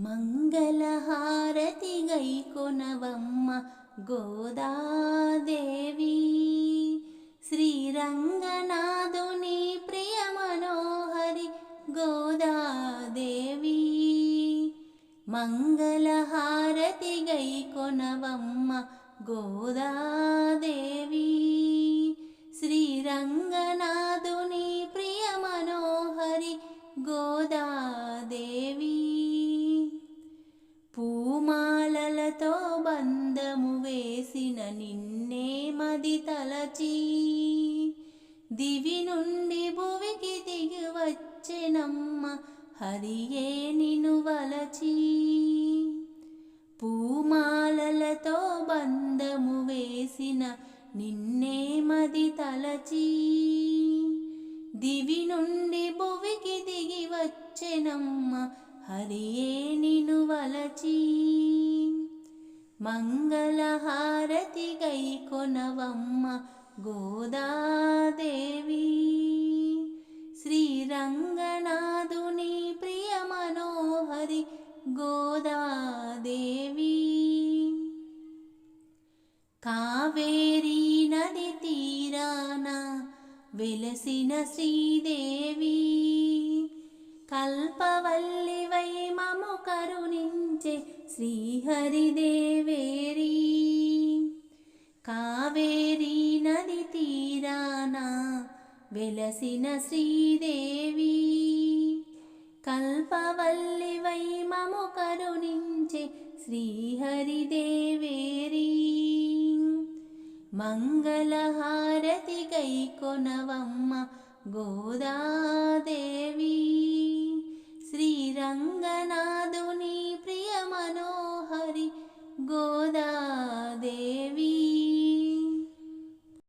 మంగళహారతి గైకొనవమ్మ గోదాదేవి. శ్రీరంగనాథుని ప్రియ మనోహరి గోదాదేవి. మంగళహారతి గైకొనవమ్మ గోదాదేవి. శ్రీరంగనా పూమాలలతో బంధము వేసిన నిన్నే మది తలచి. దివి నుండి భువికి దిగి వచ్చెనమ్మ హరియే నిను వలచి? పూమాలలతో బంధము వేసిన నిన్నే మది తలచి. దివి నుండి భువికి దిగి వచ్చెనమ్మ హరియే నిను వలచి మంగళహారతి గై కొనవమ్మ గోదాదేవి. శ్రీరంగనాథుని ప్రియ మనోహరి గోదాదేవి. కావేరీ నది తీరాన వెలసిన శ్రీదేవి. కల్పవల్లివై మము కరుణించే శ్రీహరిదేవేరీ. కావేరీ నది తీరాన వెలసిన శ్రీదేవి. కల్పవల్లివై మము కరుణించే శ్రీహరిదేవేరీ. మంగళహారతి గై కొనవమ్మ గోదాదేవి. go